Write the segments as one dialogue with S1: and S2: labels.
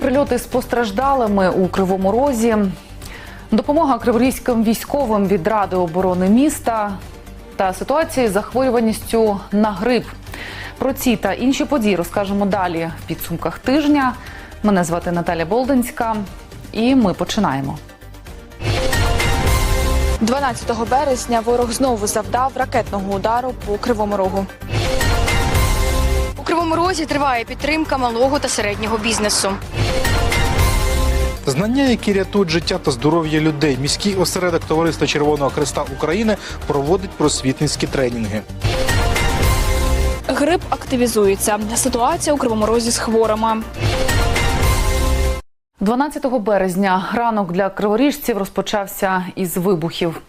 S1: Прильоти з постраждалими у Кривому Розі. Допомога криворізьким військовим від Ради оборони міста та ситуації з захворюваністю на грип. Про ці та інші події розкажемо далі в підсумках тижня. Мене звати Наталя Болдинська, і ми починаємо.
S2: 12 березня ворог знову завдав ракетного удару по Кривому Рогу.
S3: У Кривому Розі триває підтримка малого та середнього бізнесу.
S4: Знання, які рятують життя та здоров'я людей. Міський осередок Товариства Червоного Христа України проводить просвітницькі тренінги.
S2: Грип активізується. Ситуація у Кривому Розі з хворими.
S1: 12 березня ранок для криворіжців розпочався із вибухів.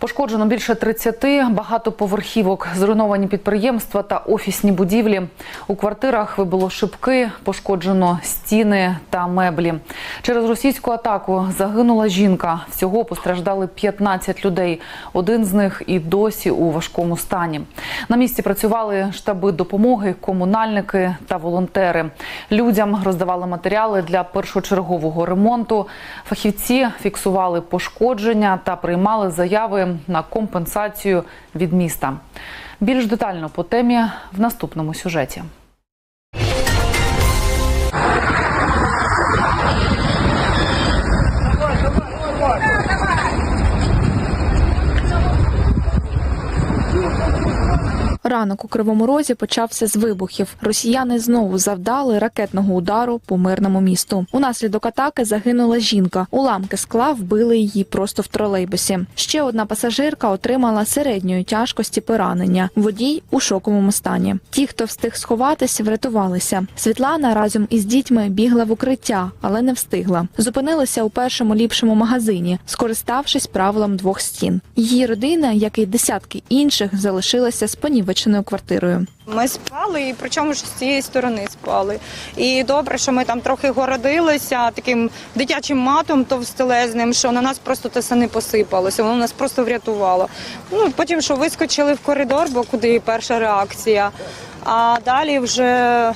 S1: Пошкоджено більше 30 багатоповерхівок, зруйновані підприємства та офісні будівлі. У квартирах вибило шибки, пошкоджено стіни та меблі. Через російську атаку загинула жінка. Всього постраждали 15 людей. Один з них і досі у важкому стані. На місці працювали штаби допомоги, комунальники та волонтери. Людям роздавали матеріали для першочергового ремонту. Фахівці фіксували пошкодження та приймали заяви на компенсацію від міста. Більш детально по темі в наступному сюжеті.
S2: Ранок у Кривому Розі почався з вибухів. Росіяни знову завдали ракетного удару по мирному місту. Унаслідок атаки загинула жінка. Уламки скла вбили її просто в тролейбусі. Ще одна пасажирка отримала середньої тяжкості поранення. Водій у шоковому стані. Ті, хто встиг сховатися, врятувалися. Світлана разом із дітьми бігла в укриття, але не встигла. Зупинилася у першому ліпшому магазині, скориставшись правилом двох стін. Її родина, як і десятки інших, залишилася з понівеченою квартирою.
S5: Ми спали, і причому ж з цієї сторони спали. І добре, що ми там трохи городилися таким дитячим матом товстелезним, що на нас просто те не посипалося, воно нас просто врятувало. Ну потім що вискочили в коридор, бо куди перша реакція. А далі вже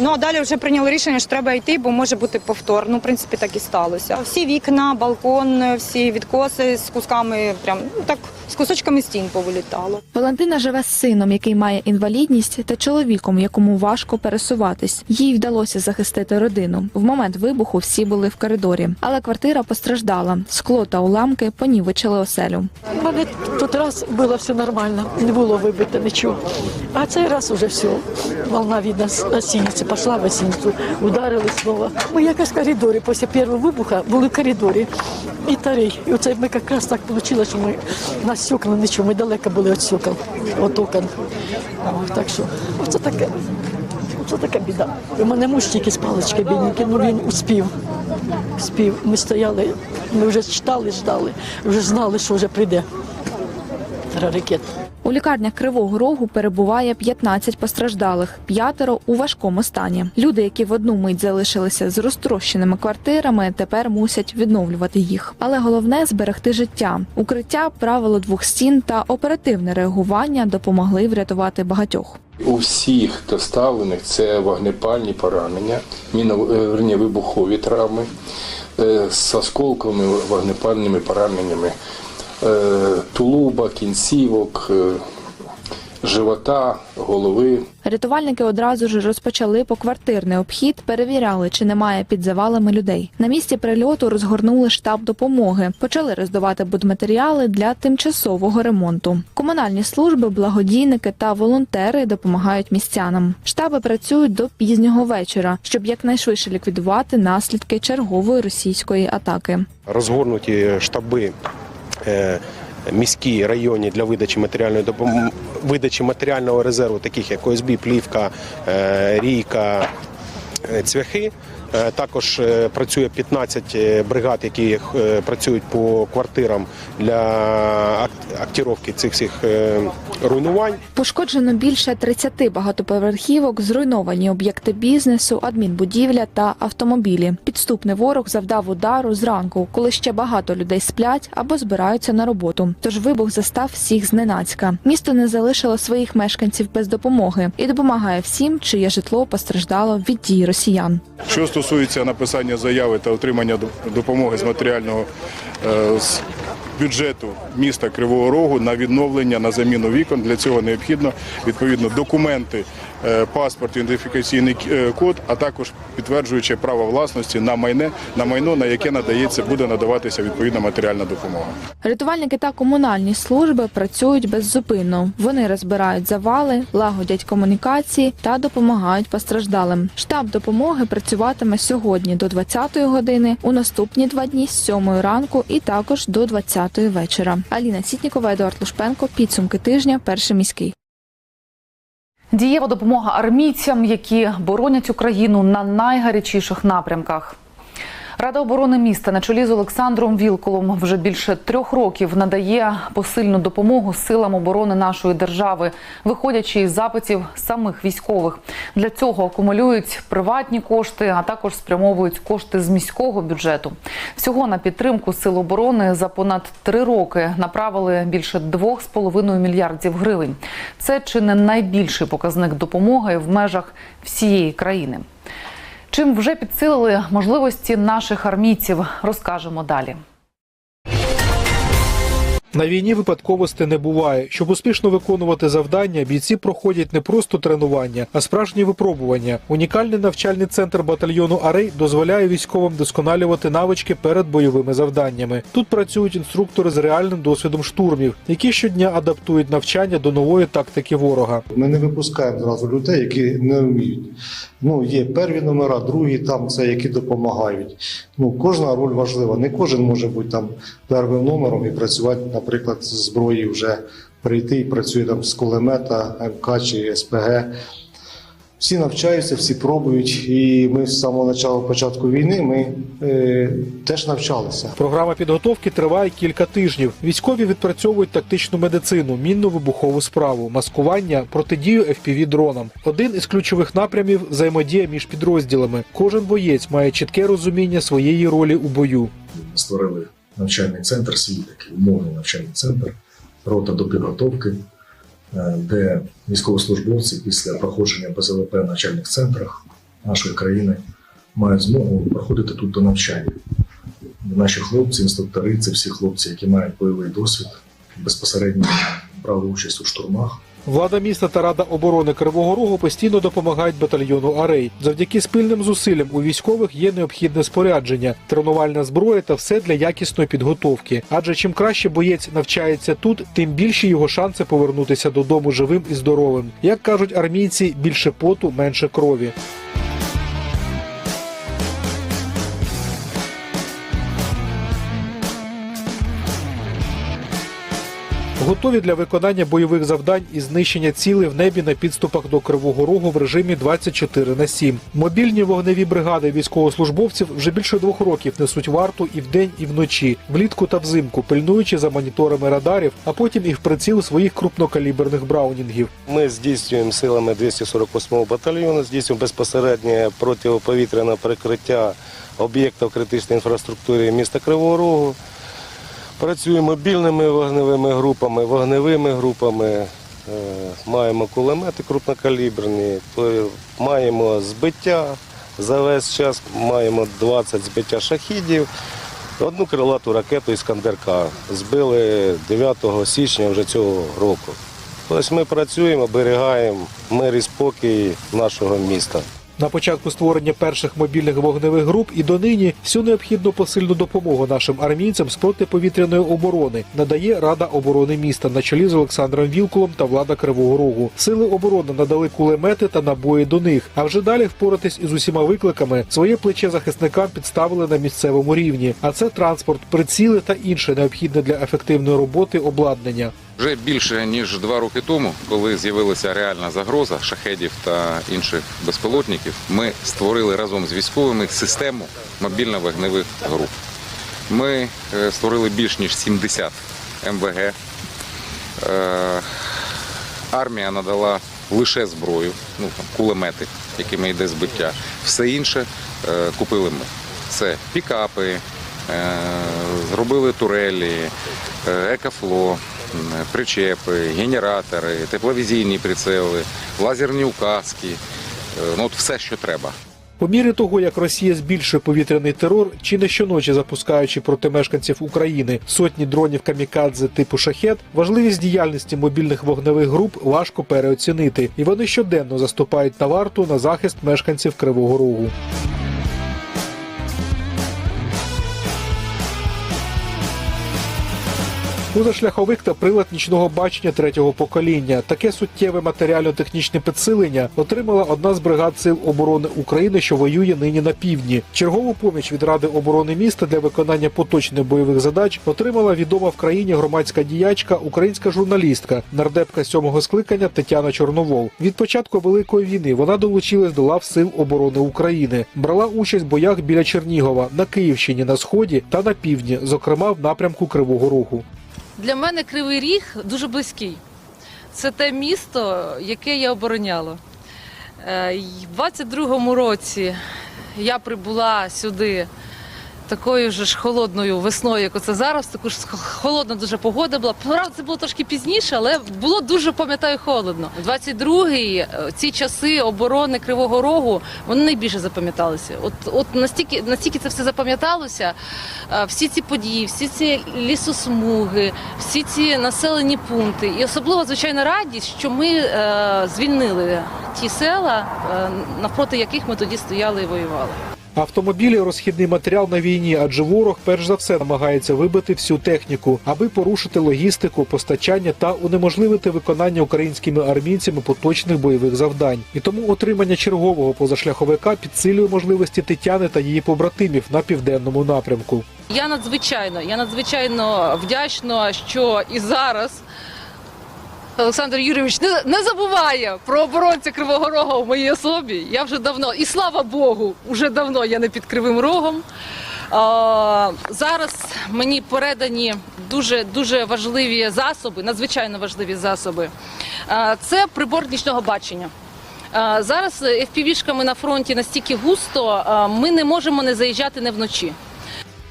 S5: ну далі вже прийняли рішення, що треба йти, бо може бути повтор. Ну, в принципі, так і сталося. Всі вікна, балкон, всі відкоси з кусками, прям ну так з кусочками стін повилітало.
S2: Валентина живе з сином, який має інвалідність, та чоловіком, якому важко пересуватись. Їй вдалося захистити родину. В момент вибуху всі були в коридорі, але квартира постраждала. Скло та уламки понівечили оселю.
S6: У мене тут раз було все нормально, не було вибито нічого. А цей раз уже все. Волна видно з осінниці, пішла в осінницю, ударили знову. Ми якось в коридорі, після першого вибуху були в коридорі. І тарей. І оце ми якраз так вийшло, що ми на стекла нічого, ми далеко були від стекол, від окон. Так що, оце таке. Це така біда. У мене муж тільки з палички бідненький, ну він успів. Спів. Ми стояли, ми вже читали, ждали, вже знали, що вже прийде ракет.
S2: У лікарнях Кривого Рогу перебуває 15 постраждалих, п'ятеро у важкому стані. Люди, які в одну мить залишилися з розтрощеними квартирами, тепер мусять відновлювати їх. Але головне зберегти життя. Укриття, правило двох стін та оперативне реагування допомогли врятувати багатьох.
S7: У всіх доставлених це вогнепальні поранення, міно, е, вибухові травми е, з осколковими вогнепальними пораненнями. Е, тулуба, кінцівок, живота, голови.
S2: Рятувальники одразу ж розпочали поквартирний обхід, перевіряли, чи немає під завалами людей. На місці прильоту розгорнули штаб допомоги, почали роздавати будматеріали для тимчасового ремонту. Комунальні служби, благодійники та волонтери допомагають містянам. Штаби працюють до пізнього вечора, щоб якнайшвидше ліквідувати наслідки чергової російської атаки.
S8: розгорнуті штаби е, міські районі для видачі матеріальної допомоги видачі матеріального резерву, таких як ОСБ, плівка, е, рійка, е, цвяхи. Е, Також е, працює 15 бригад, які е, працюють по квартирам для ак- актировки цих всіх е, руйнувань.
S2: Пошкоджено більше 30 багатоповерхівок, зруйновані об'єкти бізнесу, адмінбудівля та автомобілі. Підступний ворог завдав удару зранку, коли ще багато людей сплять або збираються на роботу. Тож вибух застав всіх зненацька. Місто не залишило своїх мешканців без допомоги і допомагає всім, чиє житло постраждало від дій росіян.
S9: Що стосується написання заяви та отримання доп- допомоги з матеріального е, з бюджету міста Кривого Рогу на відновлення на заміну вікон. Для цього необхідно відповідно документи, паспорт, ідентифікаційний е, код, а також підтверджуючи право власності на майне на майно, на яке надається буде надаватися відповідна матеріальна допомога.
S2: Рятувальники та комунальні служби працюють беззупинно. Вони розбирають завали, лагодять комунікації та допомагають постраждалим. Штаб допомоги працюватиме сьогодні до 20-ї години, у наступні два дні з 7 ранку і також до 20-ї вечора. Аліна Сітнікова, Едуард Лушпенко. Підсумки тижня. Перший міський.
S1: Дієва допомога армійцям, які боронять Україну на найгарячіших напрямках. Рада оборони міста на чолі з Олександром Вілколом вже більше трьох років надає посильну допомогу силам оборони нашої держави, виходячи із запитів самих військових. Для цього акумулюють приватні кошти, а також спрямовують кошти з міського бюджету. Всього на підтримку сил оборони за понад три роки направили більше 2,5 мільярдів гривень. Це чи не найбільший показник допомоги в межах всієї країни. Чим вже підсилили можливості наших армійців, розкажемо далі.
S4: На війні випадковостей не буває. Щоб успішно виконувати завдання, бійці проходять не просто тренування, а справжні випробування. Унікальний навчальний центр батальйону Арей дозволяє військовим досконалювати навички перед бойовими завданнями. Тут працюють інструктори з реальним досвідом штурмів, які щодня адаптують навчання до нової тактики ворога.
S10: Ми не випускаємо зразу людей, які не вміють. Ну, є перві номера, другі там це які допомагають. Ну, кожна роль важлива. Не кожен може бути там первим номером і працювати, наприклад, з зброї вже прийти і працює там з кулемета, МК чи СПГ. Всі навчаються, всі пробують, і ми з самого початку початку війни ми е, теж навчалися.
S4: Програма підготовки триває кілька тижнів. Військові відпрацьовують тактичну медицину, мінно-вибухову справу, маскування, протидію fpv дронам. Один із ключових напрямів взаємодія між підрозділами. Кожен боєць має чітке розуміння своєї ролі у бою.
S11: створили навчальний центр, свій такий умовний навчальний центр, рота до підготовки, де військовослужбовці після проходження БЗВП в навчальних центрах нашої країни мають змогу проходити тут до навчання. Наші хлопці, інструктори це всі хлопці, які мають бойовий досвід, безпосередньо брали участь у штурмах.
S4: Влада міста та Рада оборони Кривого Рогу постійно допомагають батальйону Арей. Завдяки спільним зусиллям у військових є необхідне спорядження, тренувальна зброя та все для якісної підготовки. Адже чим краще боєць навчається тут, тим більше його шанси повернутися додому живим і здоровим. Як кажуть армійці, більше поту, менше крові. Готові для виконання бойових завдань і знищення цілей в небі на підступах до Кривого Рогу в режимі 24 на 7. Мобільні вогневі бригади військовослужбовців вже більше двох років несуть варту і вдень, і вночі, влітку та взимку, пильнуючи за моніторами радарів, а потім і в приціл своїх крупнокаліберних браунінгів.
S12: Ми здійснюємо силами 248 батальйону, здійснюємо безпосереднє протиповітряне прикриття об'єктів критичної інфраструктури міста Кривого Рогу. Працюємо мобільними вогневими групами, вогневими групами, е, маємо кулемети крупнокаліберні, маємо збиття. За весь час маємо 20 збиття шахідів. Одну крилату ракету Іскандер-К збили 9 січня вже цього року. Тобто ми працюємо, оберігаємо мир і спокій нашого міста.
S4: На початку створення перших мобільних вогневих груп і донині всю необхідну посильну допомогу нашим армійцям з протиповітряної оборони надає Рада оборони міста на чолі з Олександром Вілкулом та влада Кривого Рогу. Сили оборони надали кулемети та набої до них. А вже далі впоратись із усіма викликами своє плече захисникам підставили на місцевому рівні. А це транспорт, приціли та інше необхідне для ефективної роботи обладнання.
S13: Вже більше ніж два роки тому, коли з'явилася реальна загроза шахедів та інших безпілотників, ми створили разом з військовими систему мобільно-вогневих груп. Ми е, створили більш ніж 70 МВГ. Е, Армія надала лише зброю, ну там кулемети, якими йде збиття. Все інше е, купили ми. Це пікапи, зробили турелі, е, екофло, м, причепи, генератори, тепловізійні прицели, лазерні указки. Е, Ну, от все, що треба.
S4: По мірі того, як Росія збільшує повітряний терор, чи не щоночі запускаючи проти мешканців України сотні дронів камікадзе типу шахет, важливість діяльності мобільних вогневих груп важко переоцінити, і вони щоденно заступають на варту на захист мешканців Кривого Рогу. Позашляховик та прилад нічного бачення третього покоління. Таке суттєве матеріально-технічне підсилення отримала одна з бригад сил оборони України, що воює нині на півдні. Чергову поміч від Ради оборони міста для виконання поточних бойових задач отримала відома в країні громадська діячка, українська журналістка, нардепка сьомого скликання Тетяна Чорновол. Від початку великої війни вона долучилась до лав сил оборони України, брала участь в боях біля Чернігова на Київщині, на сході та на півдні, зокрема в напрямку Кривого Рогу.
S14: Для мене Кривий Ріг дуже близький. Це те місто, яке я обороняла. У й В 22-му році я прибула сюди такою ж холодною весною, як оце зараз. Таку ж холодна дуже погода була. Правда, це було трошки пізніше, але було дуже, пам'ятаю, холодно. 22-й, е, ці часи оборони Кривого Рогу, вони найбільше запам'яталися. От, от настільки, настільки це все запам'яталося, е, всі ці події, всі ці лісосмуги, всі ці населені пункти. І особливо, звичайно, радість, що ми е, звільнили ті села, е, навпроти яких ми тоді стояли і воювали.
S4: Автомобілі розхідний матеріал на війні, адже ворог перш за все намагається вибити всю техніку, аби порушити логістику, постачання та унеможливити виконання українськими армійцями поточних бойових завдань. І тому отримання чергового позашляховика підсилює можливості Тетяни та її побратимів на південному напрямку.
S14: Я надзвичайно, я надзвичайно вдячна, що і зараз Олександр Юрійович не, не забуває про оборонця Кривого Рога в моїй особі. Я вже давно, і слава Богу, вже давно я не під Кривим Рогом. А, зараз мені передані дуже дуже важливі засоби, надзвичайно важливі засоби. А, це прибор нічного бачення. Зараз FPV-шками на фронті настільки густо, ми не можемо не заїжджати не вночі.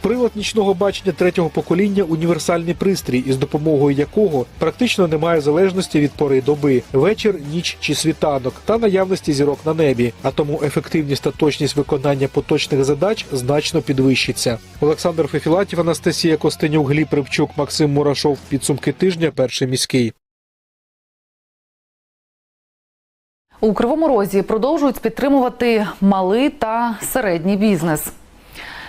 S4: Прилад нічного бачення третього покоління універсальний пристрій, із допомогою якого практично немає залежності від пори доби, вечір, ніч чи світанок та наявності зірок на небі. А тому ефективність та точність виконання поточних задач значно підвищиться. Олександр Фефілатів, Анастасія Костенюк, Гліб Рибчук, Максим Мурашов. Підсумки тижня. Перший міський.
S1: У Кривому Розі продовжують підтримувати малий та середній бізнес.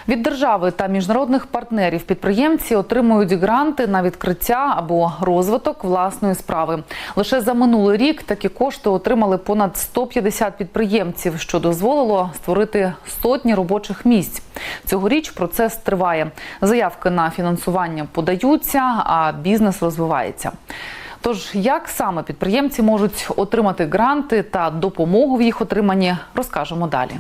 S1: Від держави та міжнародних партнерів підприємці отримують гранти на відкриття або розвиток власної справи. Лише за минулий рік такі кошти отримали понад 150 підприємців, що дозволило створити сотні робочих місць. Цьогоріч процес триває. Заявки на фінансування подаються, а бізнес розвивається. Тож, як саме підприємці можуть отримати гранти та допомогу в їх отриманні, розкажемо далі.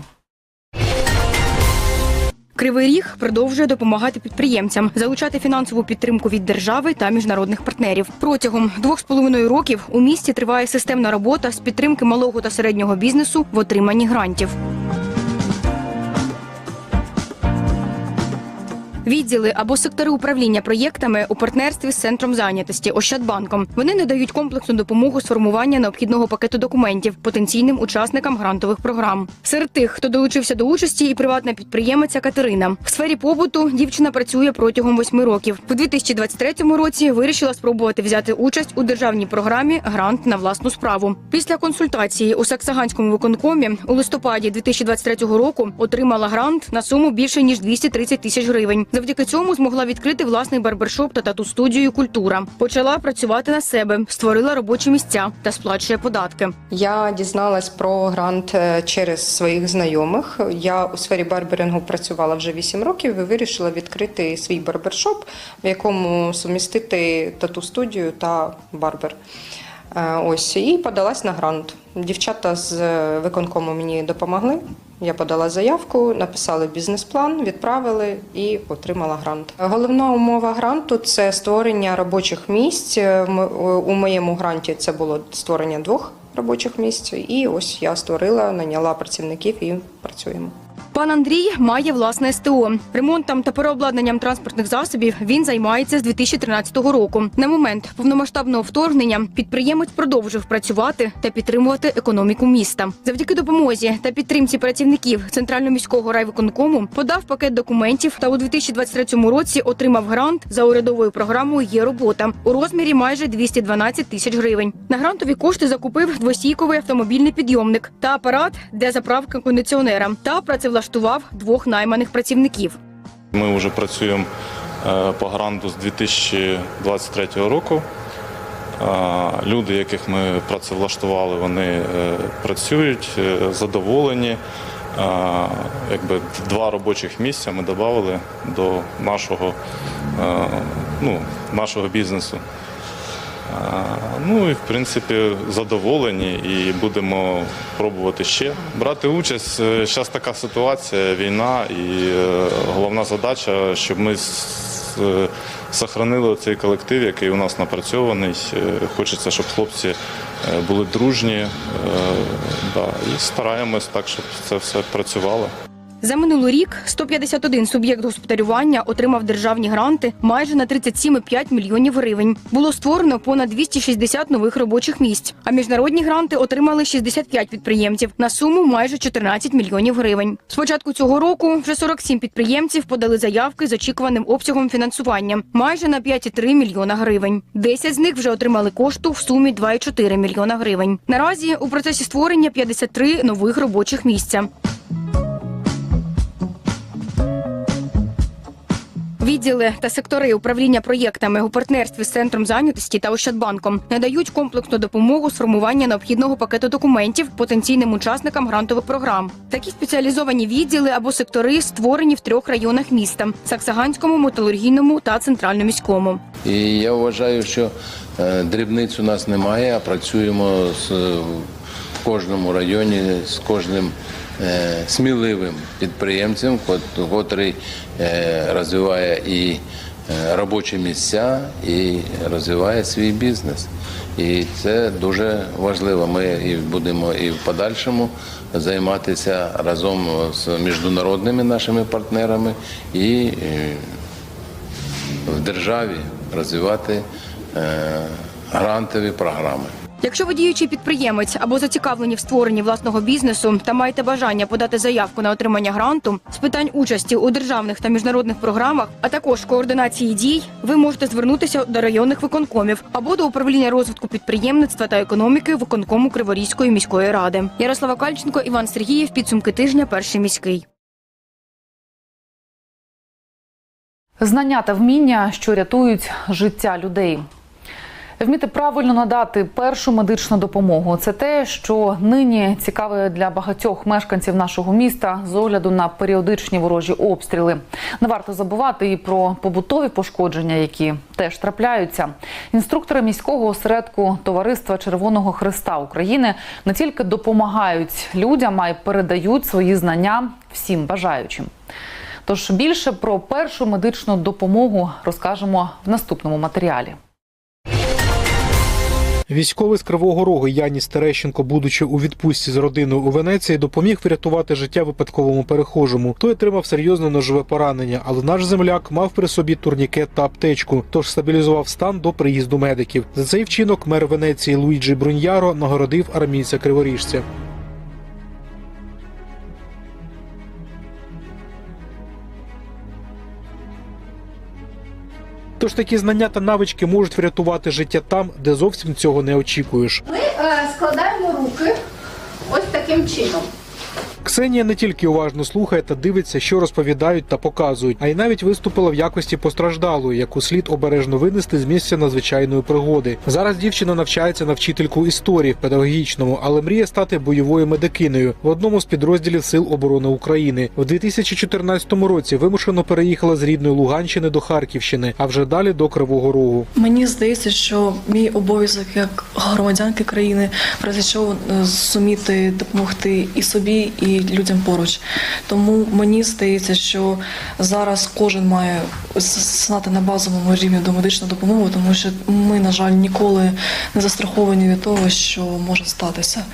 S3: Кривий Ріг продовжує допомагати підприємцям, залучати фінансову підтримку від держави та міжнародних партнерів. Протягом двох з половиною років у місті триває системна робота з підтримки малого та середнього бізнесу в отриманні грантів. Відділи або сектори управління проєктами у партнерстві з центром зайнятості Ощадбанком. Вони надають комплексну допомогу з формування необхідного пакету документів потенційним учасникам грантових програм. Серед тих, хто долучився до участі, і приватна підприємиця Катерина. В сфері побуту дівчина працює протягом восьми років. У 2023 році вирішила спробувати взяти участь у державній програмі Грант на власну справу. Після консультації у Саксаганському виконкомі у листопаді 2023 року отримала грант на суму більше ніж 230 тисяч гривень. Завдяки цьому змогла відкрити власний барбершоп та тату студію Культура. Почала працювати на себе, створила робочі місця та сплачує податки.
S15: Я дізналась про грант е, через своїх знайомих. Я у сфері барберингу працювала вже 8 років і вирішила відкрити свій барбершоп, в якому сумістити тату студію та барбер. Е, Ось і подалась на грант. Дівчата з виконкому мені допомогли. Я подала заявку, написали бізнес-план, відправили і отримала грант. Головна умова гранту це створення робочих місць. М- У моєму гранті це було створення двох робочих місць. І ось я створила, наняла працівників і працюємо.
S3: Пан Андрій має власне СТО. Ремонтом та переобладнанням транспортних засобів він займається з 2013 року. На момент повномасштабного вторгнення підприємець продовжив працювати та підтримувати економіку міста. Завдяки допомозі та підтримці працівників центрального міського райвиконкому подав пакет документів та у 2023 році отримав грант за урядовою програмою Є робота у розмірі майже 212 тисяч гривень. На грантові кошти закупив двосійковий автомобільний підйомник та апарат для заправки кондиціонера та працевлаштував двох найманих працівників.
S16: Ми вже працюємо е, по гранту з 2023 року. Е, Люди, яких ми працевлаштували, вони е, працюють, задоволені. Якби два робочих місця ми додали до нашого, ну, нашого бізнесу. Е, Ну і в принципі задоволені і будемо пробувати ще брати участь. Зараз така ситуація, війна, і е, головна задача, щоб ми е, сохранили цей колектив, який у нас напрацьований. Е, Хочеться, щоб хлопці е, були дружні, е, і стараємось так, щоб це все працювало.
S3: За минулий рік 151 суб'єкт господарювання отримав державні гранти майже на 37,5 мільйонів гривень. Було створено понад 260 нових робочих місць. А міжнародні гранти отримали 65 підприємців на суму майже 14 мільйонів гривень. З початку цього року вже 47 підприємців подали заявки з очікуваним обсягом фінансування майже на 5,3 мільйона гривень. 10 з них вже отримали кошту в сумі 2,4 мільйона гривень. Наразі у процесі створення 53 нових робочих місця. Відділи та сектори управління проєктами у партнерстві з центром зайнятості та Ощадбанком надають комплексну допомогу з формування необхідного пакету документів потенційним учасникам грантових програм. Такі спеціалізовані відділи або сектори створені в трьох районах міста: Саксаганському, металургійному та центрально-міському.
S17: І я вважаю, що е, дрібниць у нас немає, а працюємо з, в кожному районі з кожним сміливим підприємцем, кот- котрий е, розвиває і е, робочі місця, і розвиває свій бізнес. І це дуже важливо. Ми і будемо і в подальшому займатися разом з міжнародними нашими партнерами і е, в державі розвивати е, грантові програми.
S3: Якщо ви діючий підприємець або зацікавлені в створенні власного бізнесу та маєте бажання подати заявку на отримання гранту з питань участі у державних та міжнародних програмах, а також координації дій, ви можете звернутися до районних виконкомів або до управління розвитку підприємництва та економіки виконкому Криворізької міської ради. Ярослава Кальченко, Іван Сергієв. Підсумки тижня. Перший міський.
S1: Знання та вміння, що рятують життя людей. Вміти правильно надати першу медичну допомогу це те, що нині цікаве для багатьох мешканців нашого міста з огляду на періодичні ворожі обстріли. Не варто забувати і про побутові пошкодження, які теж трапляються. Інструктори міського осередку Товариства Червоного Христа України не тільки допомагають людям, а й передають свої знання всім бажаючим. Тож більше про першу медичну допомогу розкажемо в наступному матеріалі.
S4: Військовий з Кривого Рогу Яніс Терещенко, будучи у відпустці з родиною у Венеції, допоміг врятувати життя випадковому перехожому. Той отримав серйозне ножове поранення, але наш земляк мав при собі турнікет та аптечку, тож стабілізував стан до приїзду медиків. За цей вчинок мер Венеції Луїджі Бруньяро нагородив армійця криворіжця. Тож такі знання та навички можуть врятувати життя там, де зовсім цього не очікуєш.
S18: Ми е, складаємо руки ось таким чином.
S4: Ксенія не тільки уважно слухає та дивиться, що розповідають та показують, а й навіть виступила в якості постраждалої, яку слід обережно винести з місця надзвичайної пригоди. Зараз дівчина навчається на вчительку історії в педагогічному, але мріє стати бойовою медикинею в одному з підрозділів Сил оборони України. В 2014 році вимушено переїхала з рідної Луганщини до Харківщини, а вже далі до Кривого Рогу.
S19: Мені здається, що мій обов'язок як громадянки країни в разі чого е, допомогти і собі, і людям поруч. Тому мені здається, що зараз кожен має знати на базовому рівні до медичної допомогу, тому що ми, на жаль, ніколи не застраховані від того, що може статися.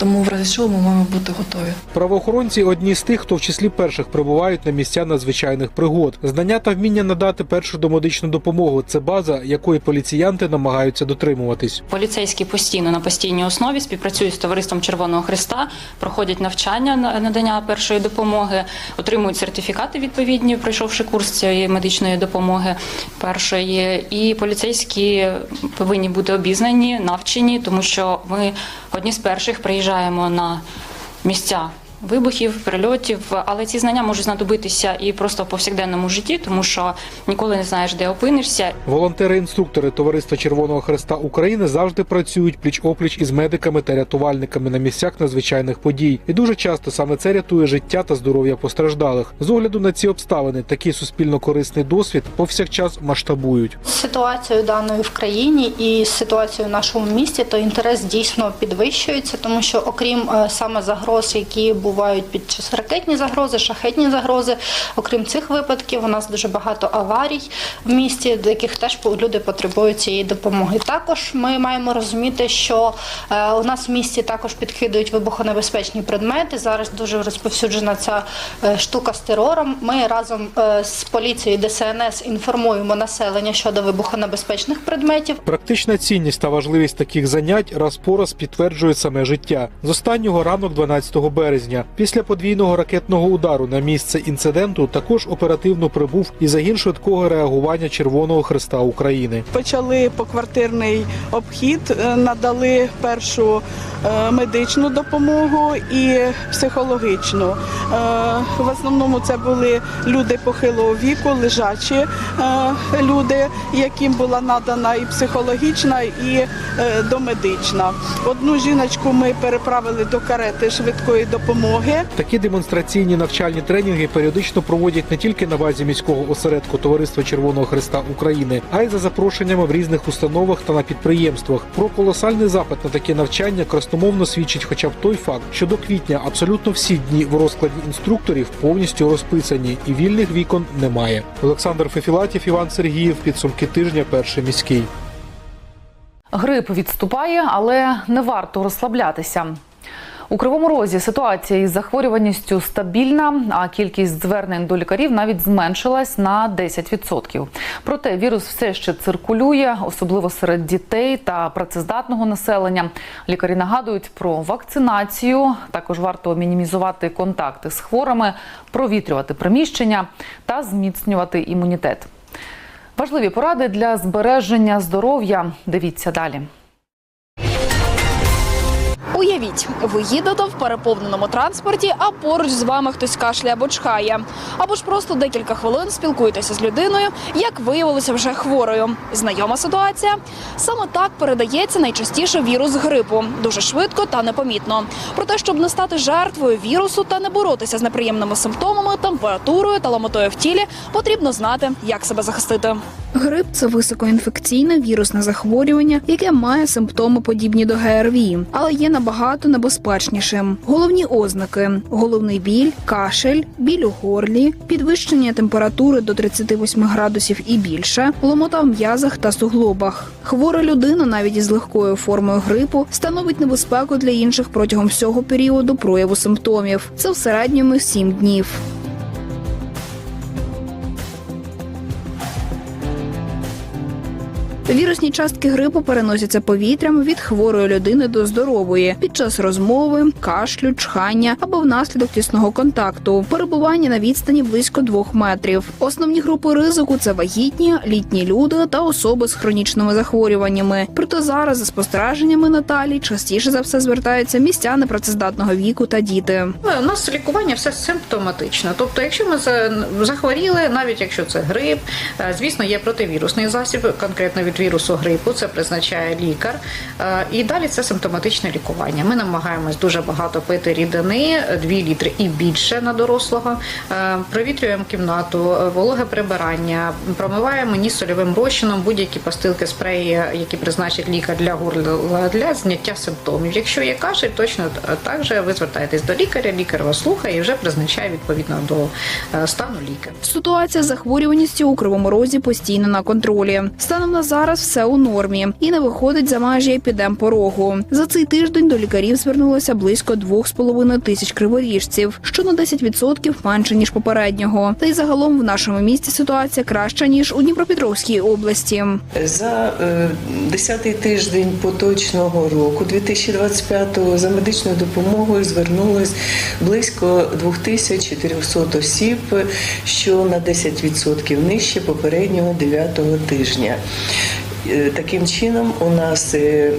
S19: Тому в разі чого ми маємо бути готові.
S4: Правоохоронці одні з тих, хто в числі перших прибувають на місця надзвичайних пригод. Знання та вміння надати першу домедичну допомогу це база, якої поліціянти намагаються дотримуватись.
S20: Поліцейські постійно на постійній основі співпрацюють з товариством Червоного Христа, проходять навчання на надання першої допомоги, отримують сертифікати відповідні, пройшовши курс цієї медичної допомоги першої. І поліцейські повинні бути обізнані, навчені, тому що ми одні з перших приїжджаємо на місця. Вибухів, прильотів, але ці знання можуть знадобитися і просто в повсякденному житті, тому що ніколи не знаєш, де опинишся.
S4: Волонтери-інструктори Товариства Червоного Хреста України завжди працюють пліч-опліч із медиками та рятувальниками на місцях надзвичайних подій. І дуже часто саме це рятує життя та здоров'я постраждалих. З огляду на ці обставини такий суспільно корисний досвід повсякчас масштабують.
S18: ситуацією даною в країні і ситуацією в нашому місті, то інтерес дійсно підвищується, тому що окрім е, саме загроз, які бувають під час ракетні загрози, шахетні загрози, окрім цих випадків, у нас дуже багато аварій в місті, до яких теж люди потребують цієї допомоги. Також ми маємо розуміти, що е, у нас в місті також підкидують вибухонебезпечні предмети. Зараз дуже розповсюджена ця е, штука з терором. Ми разом е, з поліцією ДСНС інформуємо населення щодо вибухонебезпечних предметів.
S4: Практична цінність та важливість таких занять раз по раз підтверджує саме життя. З останнього ранок 12 березня, після подвійного ракетного удару на місце інциденту, також оперативно прибув і загін швидкого реагування Червоного Христа України.
S21: Почали поквартирний обхід, е, надали першу е, медичну допомогу і психологічну. Е, В основному це були люди похилого віку, лежачі люди, яким була надана і психологічна, і домедична. Одну жіночку ми переправили до карети швидкої допомоги.
S4: Такі демонстраційні навчальні тренінги періодично проводять не тільки на базі міського осередку Товариства Червоного Христа України, а й за запрошеннями в різних установах та на підприємствах. Про колосальний запит на такі навчання красномовно свідчить хоча б той факт, що до квітня абсолютно всі дні в розкладі інструкторів повністю розписані, і вільних вікон немає. Олександр Фефілатів, Іван Сергіїв. Підсумки тижня. Перший міський.
S1: Грип відступає, але не варто розслаблятися. У Кривому Розі ситуація із захворюваністю стабільна, а кількість звернень до лікарів навіть зменшилась на 10%. Проте вірус все ще циркулює, особливо серед дітей та працездатного населення. Лікарі нагадують про вакцинацію. Також варто мінімізувати контакти з хворими, провітрювати приміщення та зміцнювати імунітет. Важливі поради для збереження здоров'я. Дивіться далі.
S22: Уявіть, ви їдете в переповненому транспорті, а поруч з вами хтось кашляє або чхає. Або ж просто декілька хвилин спілкуєтеся з людиною, як виявилося вже хворою. Знайома ситуація? Саме так передається найчастіше вірус грипу дуже швидко та непомітно. Проте, щоб не стати жертвою вірусу та не боротися з неприємними симптомами, температурою та ламотою в тілі, потрібно знати, як себе захистити.
S23: Грип це високоінфекційне вірусне захворювання, яке має симптоми подібні до ГРВІ, але є набагато небезпечнішим. Головні ознаки: головний біль, кашель, біль у горлі, підвищення температури до 38 градусів і більше, ломота в м'язах та суглобах. Хвора людина, навіть із легкою формою грипу, становить небезпеку для інших протягом всього періоду прояву симптомів. Це в середньому 7 днів. Вірусні частки грипу переносяться повітрям від хворої людини до здорової під час розмови, кашлю, чхання або внаслідок тісного контакту, перебування на відстані близько двох метрів. Основні групи ризику це вагітні, літні люди та особи з хронічними захворюваннями. Проте зараз за спостереженнями Наталі частіше за все звертаються містяни працездатного віку та діти.
S24: У нас лікування все симптоматично. Тобто, якщо ми за- захворіли, навіть якщо це грип, е, звісно, є противірусний засіб, конкретно від вірусу грипу, це призначає лікар. Е, І далі це симптоматичне лікування. Ми намагаємось дуже багато пити рідини, 2 літри і більше на дорослого. Е, Провітрюємо кімнату, е, вологе прибирання, промиваємо ніс сольовим розчином, будь-які пастилки, спреї, які призначить лікар для горла для зняття симптомів. Якщо є кашель, точно так же ви звертаєтесь до лікаря, лікар вас слухає і вже призначає відповідно до стану лікаря.
S23: Ситуація захворюваністю у кривому розі постійно на контролі. Станом на зараз зараз все у нормі і не виходить за межі епідемпорогу. За цей тиждень до лікарів звернулося близько 2,5 тисяч криворіжців, що на 10% менше ніж попереднього. Та й загалом в нашому місті ситуація краща ніж у Дніпропетровській області.
S25: За е, 10-й тиждень поточного року, 2025-го, за медичною допомогою звернулось близько 2400 осіб, що на 10% нижче попереднього 9-го тижня. Е, Таким чином, у нас е,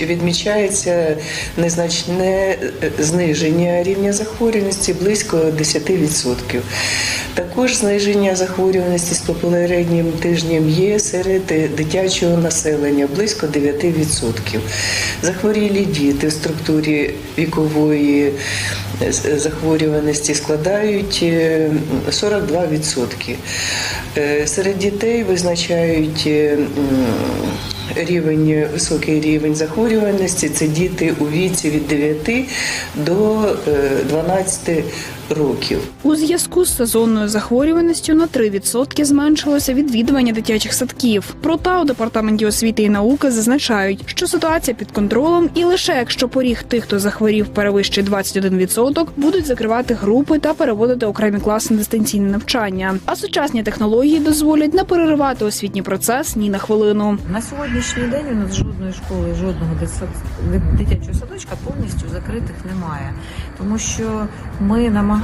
S25: відмічається незначне е, зниження рівня захворюваності близько 10%. Також зниження захворюваності з попереднім тижнем є серед е, дитячого населення близько 9%. Захворілі діти в структурі вікової е, захворюваності складають е, 42%. Е, Серед дітей визначають е, рівень, високий рівень захворюваності. Це діти у віці від 9 до е, 12 років.
S23: У зв'язку з сезонною захворюваністю на 3% зменшилося відвідування дитячих садків. Проте у департаменті освіти і науки зазначають, що ситуація під контролем, і лише якщо поріг тих, хто захворів, перевищує 21%, будуть закривати групи та переводити окремі класи на дистанційне навчання. А сучасні технології дозволять не переривати освітній процес ні на хвилину.
S26: На сьогоднішній день у нас жодної школи, жодного дитячого садочка повністю закритих немає, тому що ми намагаємося